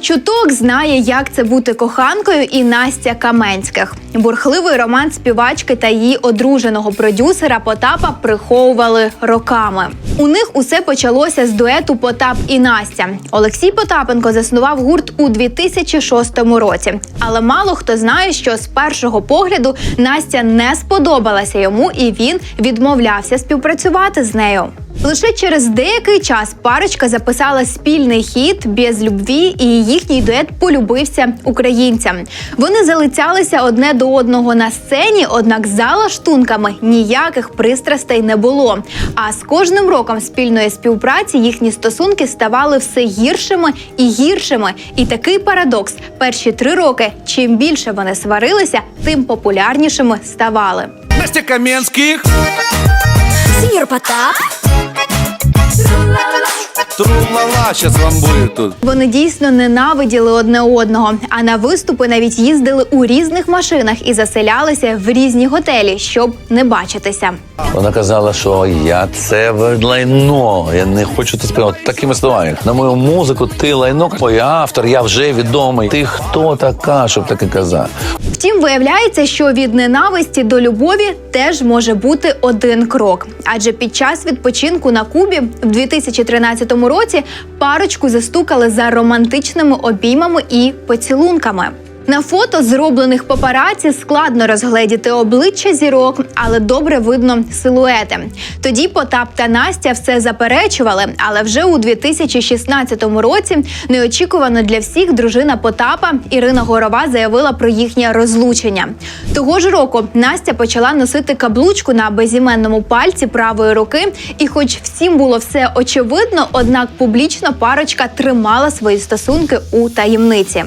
Чуток знає, як це бути коханкою, і Настя Каменських. Бурхливий роман співачки та її одруженого продюсера Потапа приховували роками. У них усе почалося з дуету Потап і Настя. Олексій Потапенко заснував гурт у 2006 році. Але мало хто знає, що з першого погляду Настя не сподобалася йому, і він відмовлявся співпрацювати з нею. Лише через деякий час парочка записала спільний хіт без любві, і їхній дует полюбився українцям. Вони залицялися одне до одного на сцені, однак за лаштунками ніяких пристрастей не було. А з кожним роком спільної співпраці їхні стосунки ставали все гіршими і гіршими. І такий парадокс: перші три роки, чим більше вони сварилися, тим популярнішими ставали. Настя Каменских. Сеньор Потап. Тру-ла-ла, сейчас вам будет тут. Вони дійсно ненавиділи одне одного, а на виступи навіть їздили у різних машинах і заселялися в різні готелі, щоб не бачитися. Вона казала, що я це лайно. Я не хочу це сприймати такими словами. На мою музику ти лайно, бо я автор, я вже відомий. Ти хто така, щоб таке казати? Втім, виявляється, що від ненависті до любові теж може бути один крок. Адже під час відпочинку на Кубі в 2013 році парочку застукали за романтичними обіймами і поцілунками. На фото, зроблених папараці, складно розгледіти обличчя зірок, але добре видно силуети. Тоді Потап та Настя все заперечували, але вже у 2016 році неочікувано для всіх дружина Потапа Ірина Горова заявила про їхнє розлучення. Того ж року Настя почала носити каблучку на безіменному пальці правої руки, і, хоч всім було все очевидно, однак публічно парочка тримала свої стосунки у таємниці.